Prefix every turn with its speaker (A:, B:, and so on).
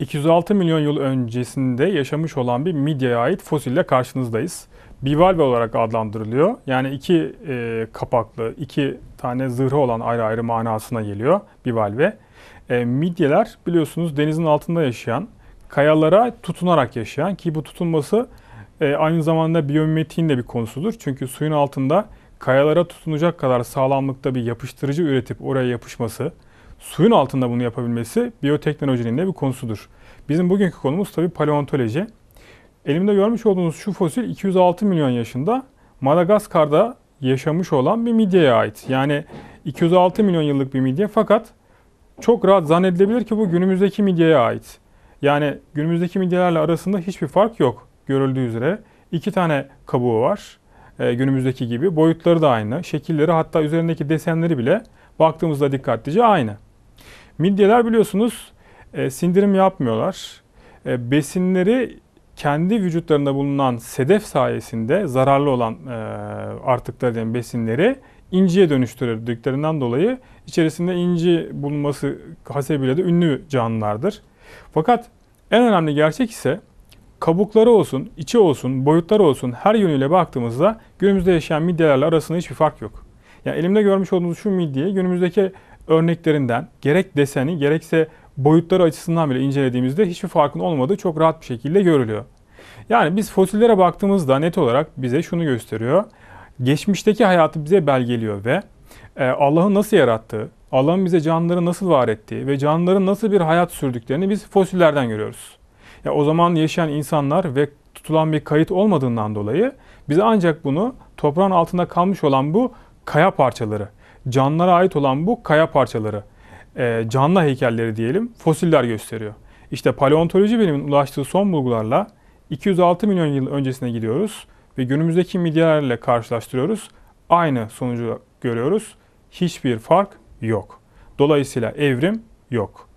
A: 206 milyon yıl öncesinde yaşamış olan bir midyaya ait fosille karşınızdayız. Bivalve olarak adlandırılıyor. Yani iki e, kapaklı, iki tane zırhı olan ayrı ayrı manasına geliyor bivalve. E, midyeler biliyorsunuz denizin altında yaşayan, kayalara tutunarak yaşayan ki bu tutunması e, aynı zamanda biyomimetiğin de bir konusudur. Çünkü suyun altında kayalara tutunacak kadar sağlamlıkta bir yapıştırıcı üretip oraya yapışması, suyun altında bunu yapabilmesi biyoteknolojinin de bir konusudur. Bizim bugünkü konumuz tabii paleontoloji. Elimde görmüş olduğunuz şu fosil 206 milyon yaşında Madagaskar'da yaşamış olan bir midyeye ait. Yani 206 milyon yıllık bir midye fakat çok rahat zannedilebilir ki bu günümüzdeki midyeye ait. Yani günümüzdeki midyelerle arasında hiçbir fark yok görüldüğü üzere. iki tane kabuğu var e, günümüzdeki gibi. Boyutları da aynı. Şekilleri hatta üzerindeki desenleri bile baktığımızda dikkatlice aynı. Midyeler biliyorsunuz e, sindirim yapmıyorlar. E, besinleri kendi vücutlarında bulunan sedef sayesinde zararlı olan e, artıkları denen besinleri inciye dönüştürdüklerinden dolayı içerisinde inci bulunması hasebiyle de ünlü canlılardır. Fakat en önemli gerçek ise kabukları olsun, içi olsun, boyutları olsun her yönüyle baktığımızda günümüzde yaşayan midyelerle arasında hiçbir fark yok. Yani elimde görmüş olduğunuz şu midyeyi günümüzdeki örneklerinden gerek deseni gerekse boyutları açısından bile incelediğimizde hiçbir farkın olmadığı çok rahat bir şekilde görülüyor. Yani biz fosillere baktığımızda net olarak bize şunu gösteriyor. Geçmişteki hayatı bize belgeliyor ve e, Allah'ın nasıl yarattığı, Allah'ın bize canlıları nasıl var ettiği ve canlıların nasıl bir hayat sürdüklerini biz fosillerden görüyoruz. Ya o zaman yaşayan insanlar ve tutulan bir kayıt olmadığından dolayı bize ancak bunu toprağın altında kalmış olan bu kaya parçaları, canlılara ait olan bu kaya parçaları, e, canlı heykelleri diyelim fosiller gösteriyor. İşte paleontoloji biliminin ulaştığı son bulgularla 206 milyon yıl öncesine gidiyoruz ve günümüzdeki midyelerle karşılaştırıyoruz. Aynı sonucu görüyoruz. Hiçbir fark yok. Dolayısıyla evrim yok.